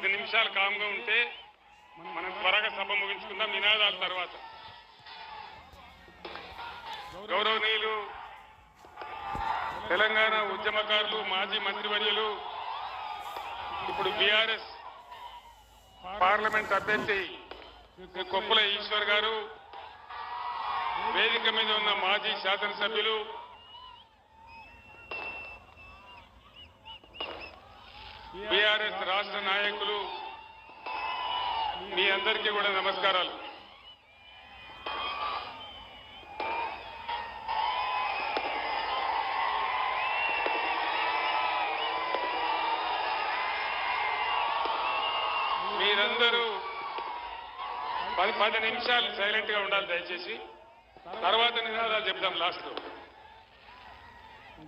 పది నిమిషాలు కామ్గా ఉంటే మనం త్వరగా సభ ముగించుకుందాం నినాదాల తర్వాత. గౌరవనీయులు తెలంగాణ ఉద్యమకారులు మాజీ మంత్రివర్యులు ఇప్పుడు బీఆర్ఎస్ పార్లమెంట్ అభ్యర్థి కొప్పుల ఈశ్వర్ గారు వేదిక మీద ఉన్న మాజీ శాసనసభ్యులు బీఆర్ఎస్ రాష్ట్ర నాయకులు మీ అందరికీ కూడా నమస్కారాలు. మీరందరూ పది పది నిమిషాలు సైలెంట్గా ఉండాలి దయచేసి. తర్వాత నినాదాలు చెప్తాం లాస్ట్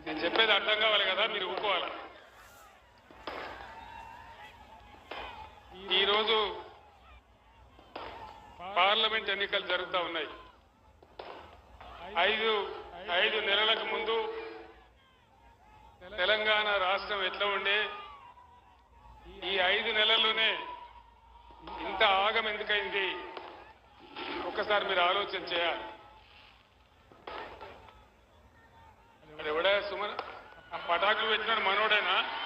నేను చెప్పేది అర్థం కావాలి కదా మీరు ఊరుకోవాలి? ఈరోజు పార్లమెంట్ ఎన్నికలు జరుగుతూ ఉన్నాయి. ఐదు ఐదు నెలలకు ముందు తెలంగాణ రాష్ట్రం ఎట్లా ఉండే? ఈ ఐదు నెలల్లోనే ఇంత ఆగం ఎందుకైంది? ఒక్కసారి మీరు ఆలోచన చేయాలి. అది ఎవడా సుమన్? ఆ పటాకులు పెట్టినాడు మనోడేనా?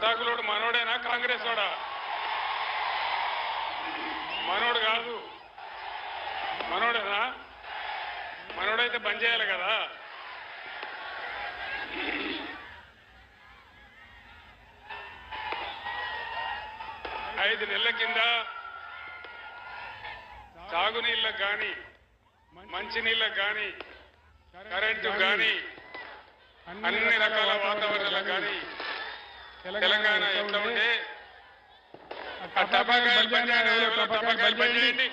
పటాకులోడు మనోడేనా? కాంగ్రెస్ వాడా మనోడు కాదు. మనోడేనా? మనోడైతే బంద్ చేయాలి కదా. ఐదు నెలల కింద తాగునీళ్ళకు కానీ మంచినీళ్ళకు కానీ కరెంటు కానీ అన్ని రకాల వాతావరణాలకు కానీ తెలంగాణ ఎట్లా ఉంటే టపాకాయలు టపాకాయలు బంద్ చేయండి.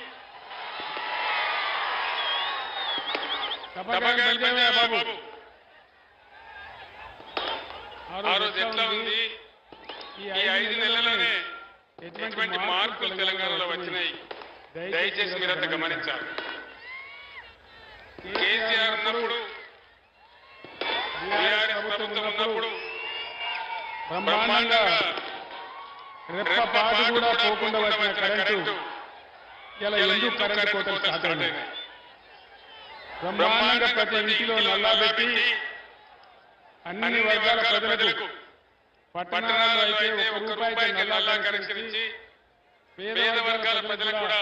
టపాకాయలు బంద్ బాబు. ఆ రోజు ఎట్లా ఉంది? ఈ ఐదు నెలల్లోనే ఎటువంటి మార్పులు తెలంగాణలో వచ్చినాయి? దయచేసి మీరంతా గమనించాలి. కేసీఆర్ ఉన్నప్పుడు బీఆర్ఎస్ ప్రభుత్వం ఉన్నప్పుడు బ్రహ్మాండంగా రెప్పపాటు కూడా పోకుండా వచ్చిన కరెంటు ఇలా ఎందుకు కరెంటు కోతలు స్టార్ట్ అయినాయి బ్రహ్మాండంగా ప్రతి ఇంటిలో నల్లా పెట్టి అన్ని వర్గాల ప్రజలకు పట్టణాల్లో అయితే ఒక రూపాయికి నల్లా ఇచ్చి పేద వర్గాల ప్రజలకు కూడా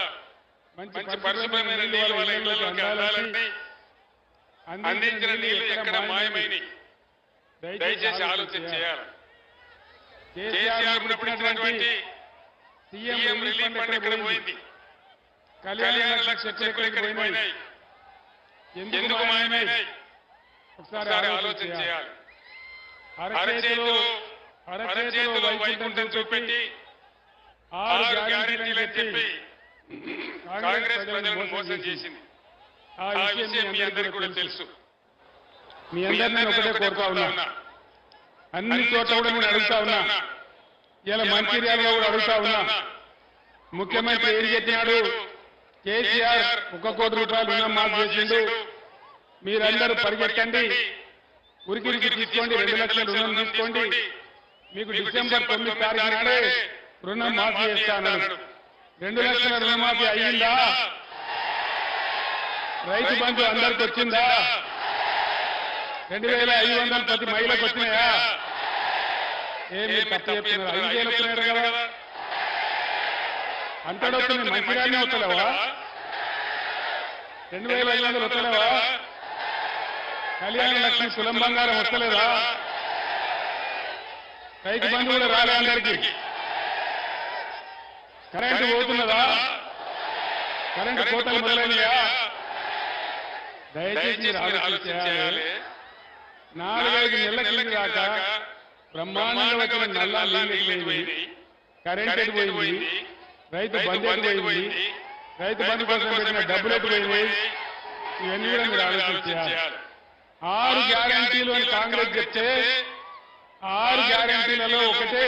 మంచి పరిశుభ్రమైన నీళ్ళు వాళ్ళ ఇళ్ళలోకి అందాలని అందించిన నీళ్ళు ఎక్కడ మాయమైనవి. దయచేసి ఆలోచన చేయాలి. కేసీఆర్ పెట్టినటువంటి సీఎం రిలీఫ్ ఫండ్ ఎక్కడ పోయింది? కళ్యాణ లక్ష చెక్కులు ఎక్కడికి పోయినాయి? ఎందుకు మాయమైనాయి? ఒకసారి ఆలోచన చేయాలి. అరచేతిలో అరచేతిలో వైకుంఠం చూపెట్టి ఆరు గ్యారెంటీలు అని చెప్పి కాంగ్రెస్ ప్రజలను మోసం చేసింది. ఆ విషయం మీ అందరికీ కూడా తెలుసు. మీ అందరినీ ఒకటే కోరుతా ఉన్నా. అన్ని చోట్ల కూడా నేను అడుగుతా ఉన్నా. ఇలా మంచిర్యాలలో కూడా అడుగుతా ఉన్నా. ముఖ్యమంత్రి ఏం చెప్పినాడు? కేసీఆర్ ఒక కోటి రూపాయలు రుణం మాఫ్ చేసిండు. మీరందరూ పరిగెత్తండి. ఉరికిరికి తీసుకోండి. రెండు లక్షల రుణం తీసుకోండి. మీకు డిసెంబర్ తొమ్మిది తారీఖు నాడే రుణం మాఫీ చేస్తా అన్నాడు రెండు లక్షల రుణమాఫీ అయ్యిందా రైతు బంధు అందరికి వచ్చిందా? రెండు వేల ఐదు వందలు ప్రతి మహిళకు వచ్చినాయా? ఏమి తప్పు చెప్తున్నారు ఐదు వేలు వచ్చినారు కదా? అంతడు వచ్చింది మంచిగానే వస్తలేవా రెండు వేల ఐదు వందలు వస్తలేవా కళ్యాణ లక్ష్మి కులం బంగారం వస్తలేదా? రైతు బంధు కూడా రాలే అందరికి. కరెంటు పోతున్నదా కరెంటు కోతలు మొదలైనయా? దయచేసి మీరు నాలుగైదు నెలల కింద దాకా బ్రహ్మాండంగా వచ్చిన నల్లా నీళ్ళు పోయింది? కరెంట్ ఎటు పోయింది? రైతు బంద్ ఎటు పోయింది? రైతు బంధు కోసం పెట్టిన డబ్బులు ఎటు ఇవన్నీ కూడా మీరు ఆలోచన చేయాలి. ఆరు గ్యారంటీలు అని కాంగ్రెస్ చెప్తే ఆరు గ్యారంటీలలో ఒకటే.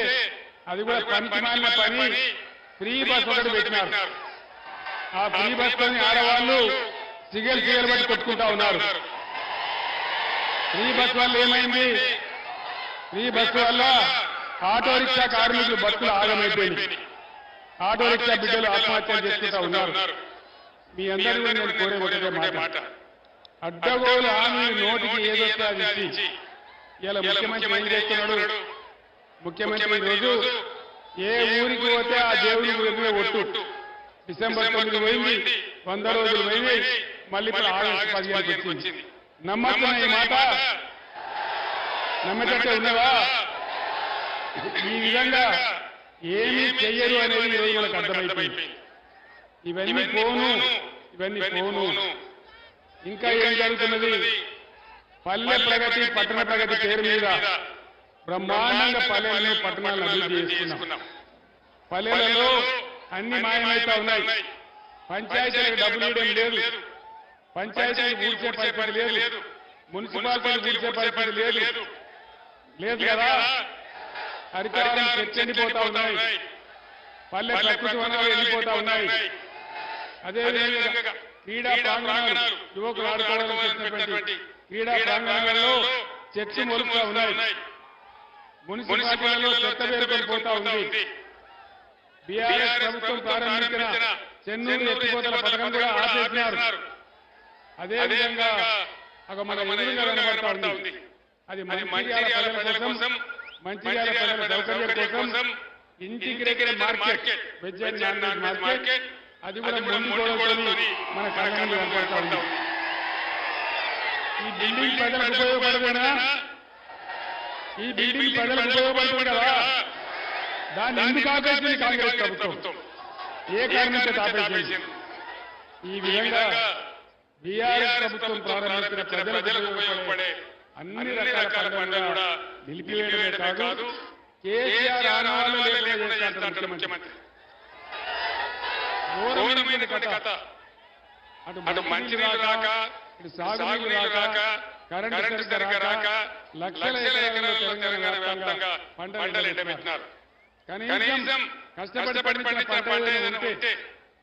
అది కూడా పనికి మాలిన పని. ఫ్రీ బస్ ఒకటి పెట్టినారు. ఆ ఫ్రీ బస్ కొని ఆడవాళ్ళు సిగల్ సిగల్ బట్టి కొట్టుకుంటా ఉన్నారు. ఫ్రీ బస్ వల్ల ఏమైంది? ఫ్రీ బస్సు వల్ల ఆటో రిక్షా కార్మికులు బస్సులు ఆగమైపోయింది ఆటో రిక్షా బిడ్డలు ఆత్మహత్యలు చేసుకుంటా ఉన్నారు. మీ అందరూ నేను కోరే ఒకటే మాట. అడ్డగోలు హామీ నోటికి ఏదొస్తే అది ఇలా ముఖ్యమంత్రి ఏం చేస్తున్నాడు? ముఖ్యమంత్రి ఈరోజు ఏ ఊరికి పోతే ఆ దేవుని ఊరిలో ఒట్టు. డిసెంబర్ తొమ్మిది పోయింది. వంద రోజులు పోయినాయి మళ్ళీ ఇప్పుడు ఆగస్టు పదిహేను వచ్చింది. నమ్మకం ఈ మాట? నమ్మకట్టే ఉన్నవా? ఈ విధంగా ఏమీ చెయ్యరు అనేది ఈరోజు మనకు అర్థమైపోయింది. ఇవన్నీ పోను ఇవన్నీ పోను ఇంకా ఏం జరుగుతున్నది? పల్లె ప్రగతి పట్టణ ప్రగతి పేరు మీద బ్రహ్మాండంగా పల్లెలను పట్టణాలను అభివృద్ధి చేసుకున్నాం. పల్లెలలో అన్ని మాయమైతా ఉన్నాయి. పంచాయతీలకు డబ్బులు ఇవ్వడం లేదు. పంచాయతీలు ఊడ్చే పరిస్థితి లేదు. మున్సిపాలిటీలు ఊడ్చే పరిస్థితి లేదు. లేదు కదా? హరితారం చెట్టెండిపోతా ఉన్నాయి. పల్లె ప్రకృతి వనాలు వెళ్ళిపోతా ఉన్నాయి. అదేవిధంగా క్రీడా ప్రాంగణాలు యువకులు ఆడుకోవడానికి క్రీడా ప్రాంగణాలలో చెట్లు మొలుపుతా ఉన్నాయి. మున్సిపాలిటీలలో చెత్త పేరుకొని పోతా ఉంది. బీఆర్ఎస్ ప్రభుత్వం ప్రారంభించిన చెన్నూరు ఎత్తిపోతల పథకం కూడా ఆపేసినారు. అదేవిధంగా ఒక మన ఎదురుగా కనబడతా ఉంది. అది మంచిర్యాల ప్రజల కోసం మంచిర్యాల ప్రజల సౌకర్యం కోసం integrated market veg and non market అది కూడా ముందు గోడలతోని మన కళ్ళని కనబడతా ఉంది ఈ బిల్డింగ్ ప్రజలకు ఉపయోగపడదేనా ఈ బిల్డింగ్ ప్రజలకు ఉపయోగపడుతుంది కదా దాన్ని ఎందుకు ఆపేసింది కాంగ్రెస్ ప్రభుత్వం? ఏ కారణం చేత ఆపేసింది? ఈ విధంగా బీఆర్ఎస్ ప్రభుత్వం ప్రారంభించిన ప్రజలకు ఉపయోగపడే అన్ని రకాల పనులను కూడా నిలిపివేయడమే కాదు కేసీఆర్ లేకుండా చేస్తాడు ముఖ్యమంత్రి. ఘోరమైన కథ. అటు మంచినీళ్ళు రాక ఇటు సాగునీళ్ళు రాక కరెంటు సరిగ్గా రాక లక్షల ఎకరాలలో తెలంగాణ వ్యాప్తంగా పంటలు ఎండబెట్టినారు. కనీసం కష్టపడి పండించిన పంట ఏదైనా ఉంటే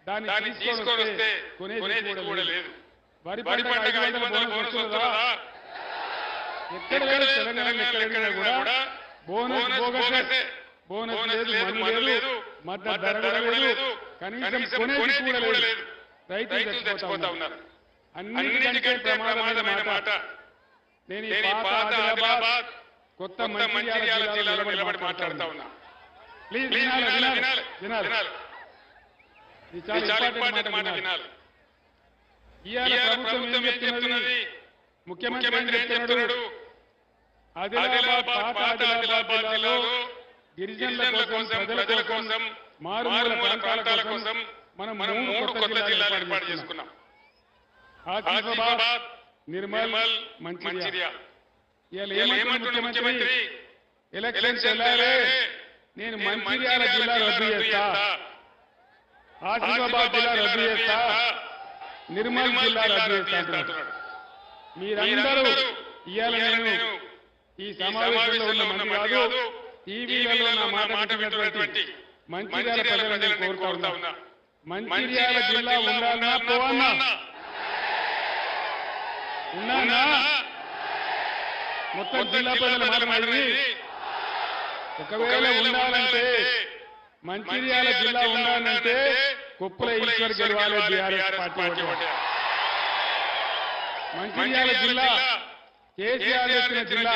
దాన్ని తీసుకొని వస్తే కొనేది కూడా లేదు. వరి పంటకు ఐదు వందల బోనస్ వస్తుందా? ఎక్కడ లేదు తెలంగాణ ఎక్కడ కూడా బోనస్ బోగసే బోనస్ లేదు మన్ను లేదు మద్దతు ధర కూడా లేదు. కనీసం కొనేది కూడా లేదు. రైతులు చచ్చిపోతా ఉన్నారు. అన్నిటికంటే ప్రమాదమైన మాట. నేను ఈ పాత ఆదిలాబాద్ కొత్త మంచిర్యాల జిల్లాలో నిలబడి మాట్లాడుతా ఉన్నా. ప్లీజ్ వినాలి వినాలి వినాలి ఇది చాలా ఇంపార్టెంట్ మాట వినాలి. ఇవాళ ప్రభుత్వం ఏం చెప్తున్నది? ముఖ్యమంత్రి ఏం చెప్తున్నాడు? ఆదిలాబాద్ పాత ఆదిలాబాద్ జిల్లాలో గిరిజనుల కోసం ప్రజల కోసం మారుమూల ప్రాంతాల కోసం మనం మూడు కొత్త జిల్లాలు ఏర్పాటు చేసుకున్నాం. ఆసిఫాబాద్ నిర్మల్ మంచిర్యాల. ఇవాళ ఏమంటున్న ముఖ్యమంత్రి? ఎలక్షన్స్ వెళ్ళాలి. నేను మంచిర్యాల జిల్లా రద్దు చేస్తా. ఆసిఫాబాద్ జిల్లా రద్దు చేస్తా. నిర్మల్ జిల్లా రద్దు చేస్తా మీరందరూ ఇవాళ నేను ఈ సమావేశంలో ఉన్న మంది కాదు టీవీలలో నా మాట వింటున్నటువంటి మంచిర్యాల ప్రజలను నేను కోరుతా ఉన్నా. మంచిర్యాల జిల్లా ఉండాలన్నా పోవన్నా ఉన్నానా మొత్తం జిల్లా ప్రజల మాట మాది ఒకవేళ ఉండాలంటే మంచిర్యాల జిల్లా ఉండాలంటే కుప్పల ఈశ్వర్ గెలవాలి బీఆర్ఎస్ పార్టీ. మంచిర్యాల జిల్లా కేసీఆర్ వచ్చిన జిల్లా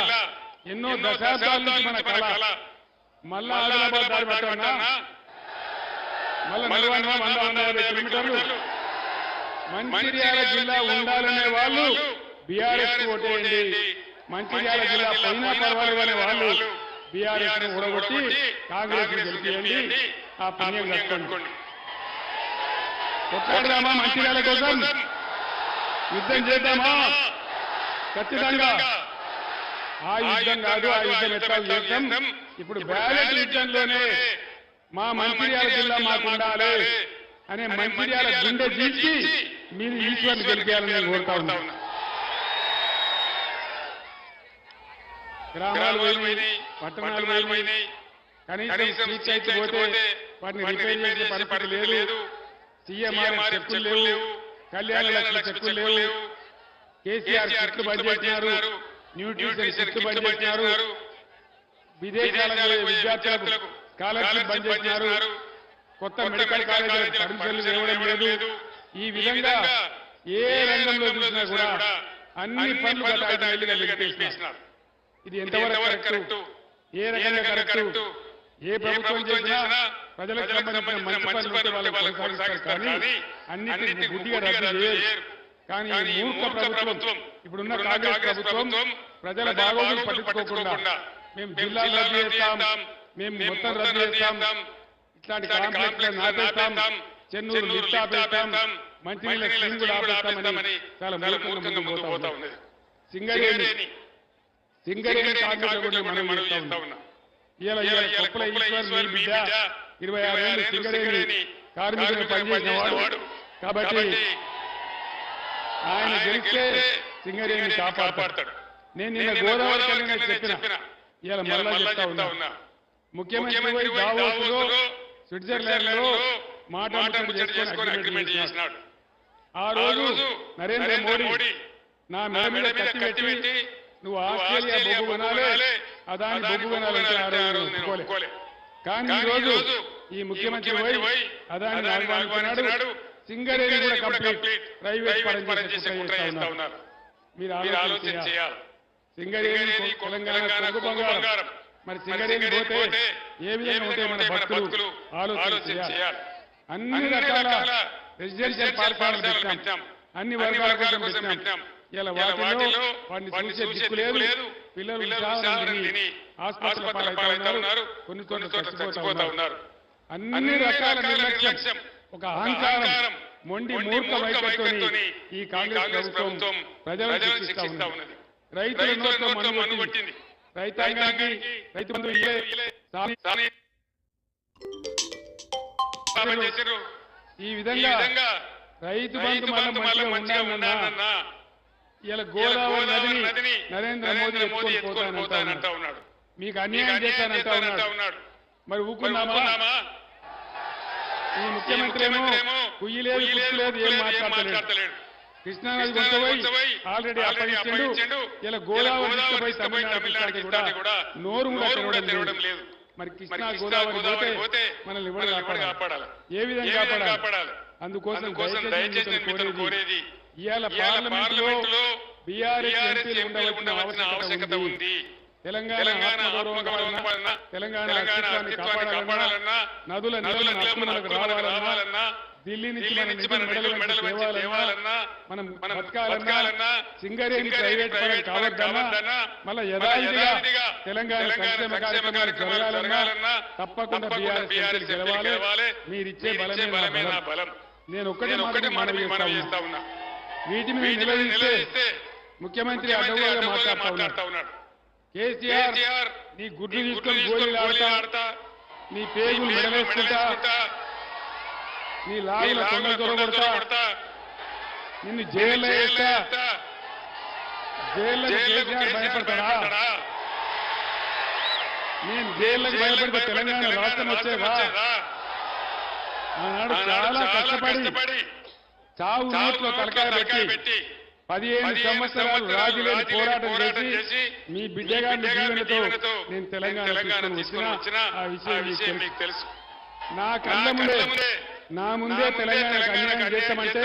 ఎన్నో దశాబ్దాల నుంచి మన కళ. మళ్ళా ఆదిలాబాద్ దారి పట్టానా మళ్ళా నలభై వంద వంద యాభై కిలోమీటర్లు. మంచిర్యాల జిల్లా ఉండాలనే వాళ్ళు బీఆర్ఎస్ ఓటేయండి. మంచిర్యాల జిల్లా పైన పర్వాలేదు అనే వాళ్ళు బీఆర్ఎస్ను ఊడగొట్టి కాంగ్రెస్ని గెలిపియండి. ఆ పుణ్యం కట్టుకోండి. కొట్లాడదామా మంచిర్యాల కోసం? యుద్ధం చేద్దామా? ఖచ్చితంగా. ఆ యుద్ధం కాదు ఆ యుద్ధం ఎట్లా ఇప్పుడు బ్యాలెట్ యుద్ధంలోనే మా మంచిర్యాల జిల్లా మాకు ఉండాలి అనే మంచిర్యాల గుండె తీసి మీరు ఈశ్వర్ని గెలిపేయాలని నేను కోరుతా ఉన్నా. గ్రామాలు పోయినాయి పట్టణాలు పోయినాయి. కనీసం అయితే పోతే వాటిని రిపేర్ చేసే పరిస్థితి లేదు. సీఎంఆర్ చెక్కులు లేవు. కళ్యాణ లక్ష్మి చెక్కులు లేవు. కేసీఆర్ చెట్లు బంద్ చేసినారు. న్యూట్రిషన్ కిట్స్ బంద్ చేసినారు విదేశాలకు పోయే విద్యార్థులకు స్కాలర్షిప్ బంద్ చేసినారు. కొత్త మెడికల్ కాలేజీలకు పర్మిషన్లు ఇవ్వడం లేదు. ఈ విధంగా ఏ రంగంలో చూసినా కూడా అన్ని పనులు గత ఐదు నెలలుగా నిలిపేసినారు. ఇది ఎంతవరకు కరెక్ట్? ఏ రకంగా కరెక్ట్? ఏ ప్రభుత్వం చేసినా ప్రజలకు సంబంధించిన మంచి పనులు ఉంటే వాళ్ళు కొనసాగిస్తారు కానీ అన్నిటిని గుడ్డిగా రద్దు చేయరు. కానీ మూర్ఖ ప్రభుత్వం ఇప్పుడున్న కాంగ్రెస్ ప్రభుత్వం ప్రజల బాగోగులు పట్టించుకోకుండా మేము జిల్లాలు రద్దు చేస్తాం మేము మొత్తం రద్దు చేస్తాం ఇట్లాంటి కాంప్లెక్స్ నాపేస్తాం చెన్నూరు లిఫ్ట్ ఆపేస్తాం మంచినీళ్ళ స్కీమ్ కూడా ఆపేస్తామని చాలా మూర్ఖంగా ముందుకు పోతా ఉన్నది సింగరేణి సింగరేణి. కాంగ్రెస్ కూడా మనం చేస్తా. ఉన్నాం ఇవాళ ఇవాళ కొప్పుల ఈశ్వర్ మీ బిడ్డ. ఇరవై ఆరు ఏళ్ళు సింగరేణి కార్మికులు పనిచేసిన వాడు. కాబట్టి ఆయన గెలిస్తే సింగరేణి కాపాడతాడు. నేను నిన్న గోదావరి చెప్పిన. ఇవాళ మళ్ళా చెప్తా ఉన్నా. ముఖ్యమంత్రి పోయి దావోసులో స్విట్జర్లాండ్లో మాట ముచ్చట చేసుకొని అగ్రిమెంట్ చేసినాడు. ఆ రోజు నరేంద్ర మోడీ నా మెడ మీద కత్తి పెట్టి నువ్వు ఆస్ట్రేలియా బొగ్గు కొనాలి. అదాని బొగ్గు కొనాలంటే ఆ రోజు ఒప్పుకోలే కానీ ఈ రోజు ఈ ముఖ్యమంత్రి పోయి అదాన్ని ఆహ్వానించినాడు సింగరేణి కూడా కంప్లీట్ ప్రైవేట్ పరం చేసే కుట్ర చేస్తా ఉన్నారు? మీరు ఆలోచన చేయాలి. సింగరేణి తెలంగాణ బంగారం. మరి సింగరేణి పోతే ఏ విధంగా ఉంటాయి మన భక్తులు? ఆలోచన చేయాలి. అన్ని రకాల రెసిడెన్షియల్ పెట్టాం. అన్ని వర్గాల కోసం పెట్టాం. ఇలా వాటిలో వాటిని చూసే దిక్కు లేదు. పిల్లలు తిని ఆసుపత్రుల పాలవుతా ఉన్నారు కొన్ని చోట్ల చచ్చిపోతా ఉన్నారు. అన్ని రకాల నిర్లక్ష్యం. ఒక అహంకారం మొండి మూర్ఖ వైఖరితో ఈ కాంగ్రెస్ ప్రభుత్వం ప్రజలను శిక్షిస్తా ఉన్నది. రైతుల నోట్లో మన్ను రైతాంగానికి రైతు బంధువు ఈ విధంగా రైతు బంధు మళ్ళీ మంచిగా ఇలా గోదావరి నదిని నరేంద్ర మోదీ ఎత్తుకొని పోతానంటా ఉన్నాడు. మీకు అన్యాయం చేస్తానంటా ఉన్నాడు. మరి ఊరుకున్నామా? ఈ ముఖ్యమంత్రి ఏమో ఏమో కుయ్యలేదు కుచ్చులేదు ఏం మాట్లాడతలేడు. కృష్ణానది కొంతవై ఆల్రెడీ అప్పగించిండు. ఇలా గోదావరి తమిళనాడు కూడా నోరు కూడా తెరవడం లేదు. లేదు. మరి కృష్ణా గోదావరి పోతే మనల్ని ఎవరు కాపాడాలి? ఏ విధంగా కాపాడాలి? అందుకోసం దయచేసి కోరేది ఇవాళ పార్లమెంట్లో బీఆర్ఎస్ ఎంపీలు ఉండవలసిన ఆవశ్యకత ఉంది. తెలంగాణ తెలంగాణ ఆత్మగౌరవం అస్తిత్వాన్ని కాపాడాలన్నా నదుల రావాలన్నా ఢిల్లీ నుంచి మన మెడలు తేవాలన్నా బతకాలన్నా సింగరేణి ప్రైవేట్ పరం కావద్దన్నా మళ్ళా తెలంగాణ సంక్షేమ కార్యక్రమాలు జరగాలన్నా తప్పకుండా బీఆర్ఎస్ గెలవాలి. మీరిచ్చే మీరిచ్చే బలమే బలమే నా నా బలం. నేను ఒక్కటే మనవి చేస్తా ఉన్నా. నిలదీస్తే ముఖ్యమంత్రి అడ్డగోలుగా మాట్లాడుతా ఉన్నాడు. కేసీఆర్ నీ గుడ్లు తీసుకొని గోళీలు ఆడతా. నీ పేగులు పేగులు మెడవేసుకుంటా నీ లాగుల తొండలు దొరకొడతా కొడతా, నిన్ను జైల్లో జైల్లో వేస్తా. జైళ్ళకు కేసీఆర్ భయపడతాడా? నేను జైళ్ళకు జైళ్ళకు భయపడితే తెలంగాణ రాష్ట్రం వచ్చేదా? ఆనాడు చాలా కష్టపడి చావు నోట్లో తలకాయ పెట్టి పదిహేను సంవత్సరాలు రాజులేని పోరాటం చేసి మీ దీవెనతో నేను తెలంగాణ వచ్చినా ఆ విషయం మీకు తెలుసు. నా కళ్ళ ముందే నా ముందే తెలంగాణకు అన్యాయం చేస్తామంటే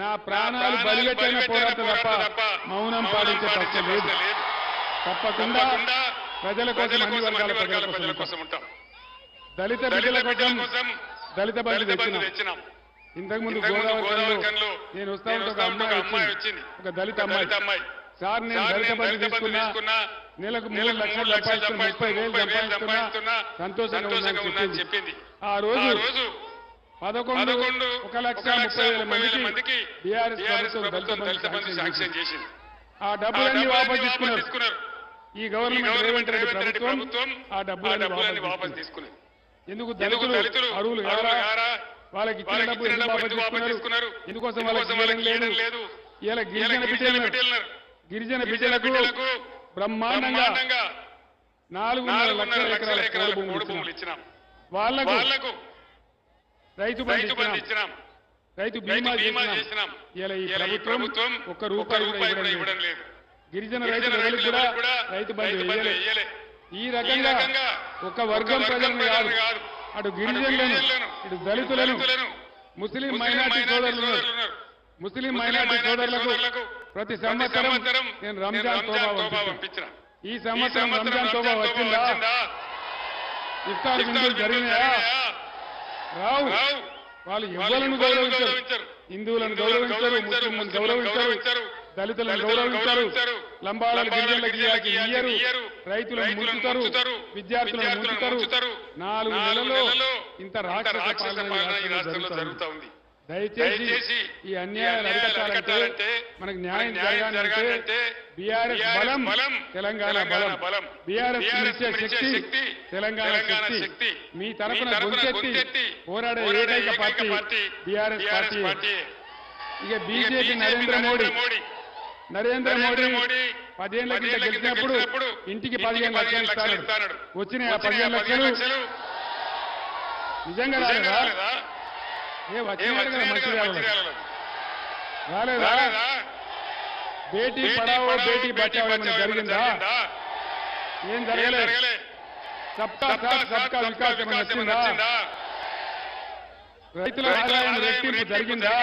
నా ప్రాణాలు బలిపెట్టైన పోరాటం తప్ప మౌనం పాటించే పక్షం లేదు. తప్పకుండా ప్రజల కోసం అన్ని వర్గాల ప్రజల కోసం ఉంటాం. దళిత బిడ్డల కోసం దళిత బంధు తెచ్చినాం. తెచ్చినాం ఇంతకు ముందు ఇంతకు ముందు గోదావరి కన్లో నేను వస్తా నేను ఉంటే ఒక అమ్మాయి వచ్చింది. ఒక దళిత అమ్మాయి. సార్ నేను దళిత బంధు తీసుకున్నా. నెలకు మూడు లక్షలు సంపాదిస్తున్నా ముప్పై వేలు సంపాదిస్తున్నా. సంతోషంగా ఉన్నాను చెప్పింది ఆ రోజు పదకొండు ఒక లక్ష ముప్పై వేల మందికి బీఆర్ఎస్ ప్రభుత్వం దళిత బంధు శాంక్షన్ చేసింది. ఆ డబ్బులన్నీ వాపస్ తీసుకున్నారు ఈ గవర్నమెంట్ రేవంత్ రెడ్డి ప్రభుత్వం ఆ డబ్బులన్నీ వాపస్ తీసుకున్నారు ఎందుకు దళితులు అరువులు కారా? వాళ్ళకి వాళ్ళకి తీసుకున్నారు? ఎందుకోసం వాళ్ళకి వాళ్ళకి లేదు? ఇలా గిరిజన బిడ్డలను గిరిజన బిడ్డలకు బ్రహ్మాండంగా నాలుగున్నర లక్షల ఎకరాల భూములు ఇచ్చినాం. వాళ్ళకు వాళ్ళకు రైతు బంధు ఇచ్చినాం. రైతు బీమా చేసినాం. ఇలా ఈ ప్రభుత్వం ఒక్క రూపాయి కూడా ఇవ్వడం లేదు. గిరిజన రైతులకు కూడా కూడా రైతు బంధు. ఈ రకంగా ఒక వర్గం ప్రజలను కాదు. అటు గిరిజనులను ఇటు దళితులను ముస్లిం మైనార్టీ సోదరులు. ముస్లిం మైనార్టీ సోదరులకు ప్రతి సంవత్సరం నేను రంజాన్ తోబా పంపించాను. ఈ సంవత్సరం రంజాన్ తోబా వచ్చిందా? ఇఫ్తార్ విందులు జరిగినాయా? రావు. వాళ్ళు ఎవ్వలను గౌరవించరు. హిందువులను గౌరవించరు ముస్లింలను గౌరవించరు దళితులను గౌరవించరు, లంబాడాల గిరిజనులకు ఇయ్యరు. రైతులను ముంచుతారు. విద్యార్థులను విద్యార్థులను ముంచుతారు. నాలుగు నెలల్లో ఇంత రాక్షస పాలన జరుగుతా ఉంది దయచేసి ఈ అన్యాయాలు అరికట్టాలంటే మనకు న్యాయం జరగాలంటే బీఆర్ఎస్ బలం తెలంగాణ బలం. బీఆర్ఎస్ శక్తి తెలంగాణ శక్తి. మీ తరఫున గొంతెత్తి పోరాడే ఏకైక పార్టీ బీఆర్ఎస్ పార్టీ. ఇక బీజేపీ నరేంద్ర మోడీ. నరేంద్ర మోడీ పదిహేనుల కింద గెలిచినప్పుడు ఇంటికి పదిహేను లక్షలు ఇస్తాడు. వచ్చిన పదిహేను లక్షలు? నిజంగా రాలేదా? ఏ వచ్చినాడు కదా రాలేదా? బేటీ పడావో బేటీ బచావో జరిగిందా? ఏం జరగలేదు సబ్కా సాత్ సబ్కా వికాస్ ఏమైనా వచ్చిందా రైతుల ఆదాయం రెట్టింపు జరిగిందా?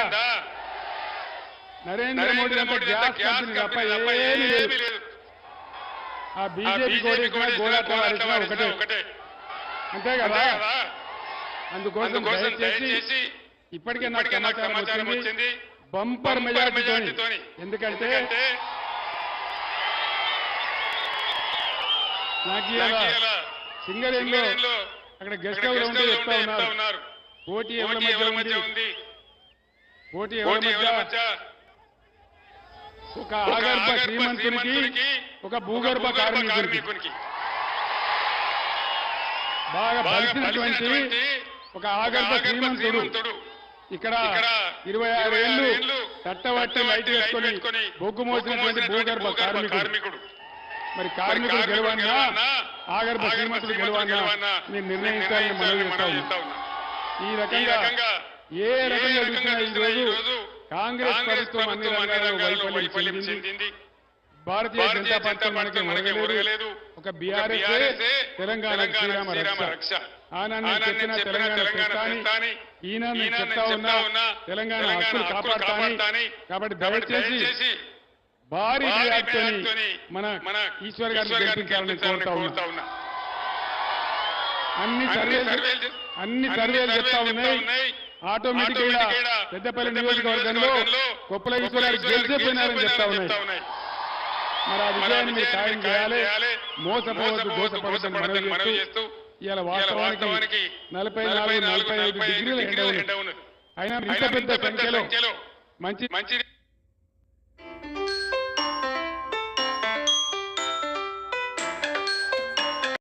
నరేంద్ర మోడీ అంత గ్యాస్ కంపెనీ తప్ప ఏమీ లేదు. ఆ బీజేపీ వారిచ్చినా ఒకటే. అంతే కదా? అందుకోసం దయచేసి ఇప్పటికే నాకు సమాచారం వచ్చింది. బంపర్ మెజార్టీతోని. ఎందుకంటే నాకు సింగరేణిలో అక్కడ గెస్ట్ హౌస్ ఉంటే చెప్తా ఉన్నారు. పోటీ ఎవరి మధ్య ఉంది. పోటీ ఎవరి మధ్య? ఒక ఆగర్భ శ్రీమంతునికి ఒక భూగర్భ కార్మికునికి. బాగా బలిసినటువంటి ఒక ఆగర్భ శ్రీమంతుడు ఇక్కడ ఇరవై ఆరు ఏళ్ళు తట్టబట్టి లైట్ వేసుకొని బొగ్గు మోసినటువంటి భూగర్భ కార్మికుడు. మరి కార్మికుడు గెలవన్నా ఆగర్భ శ్రీమంతుడు గెలవన్నా మీరు నిర్ణయించాలని మనం చేస్తా ఈ రకంగా ఏ రకంగా చూసినా ఈ రోజు కాంగ్రెస్ ప్రభుత్వం అన్ని రంగాల్లో వైఫల్యం చెందింది. భారతీయ జనతా పార్టీ మనకి ఒరగలేదు. ఒక బీఆర్ఎస్ తెలంగాణ శ్రీరామ రక్ష. ఆనాన్ని చెప్పిన తెలంగాణ చెప్తా ఉన్నా తెలంగాణ హక్కులు కాపాడుతాని. కాబట్టి దయచేసి భారీ మెజార్టీతోని మన ఈశ్వర్ గారిని గెలిపించాలని కోరుతా ఉన్నా. అన్ని సర్వేలు అన్ని సర్వేలు చెప్తా ఉన్నాయి. ఆటోమేటిక్గా పెద్దపల్లి నియోజకవర్గంలో కొప్పల ఈశ్వర్ గారు గెలిచిపోయినారని చెప్తా ఉన్నాయి. మరి ఆ విజయాన్ని మీరు ఖాయం చేయాలి. మోసపోవద్దు దోసపడద్దని మనవి చేస్తూ ఇవాళ వాస్తవానికి నలభై నాలుగు నలభై ఐదు డిగ్రీల ఎండ ఉన్నది అయినా ఇంత పెద్ద సంఖ్యలో మంచి మంచి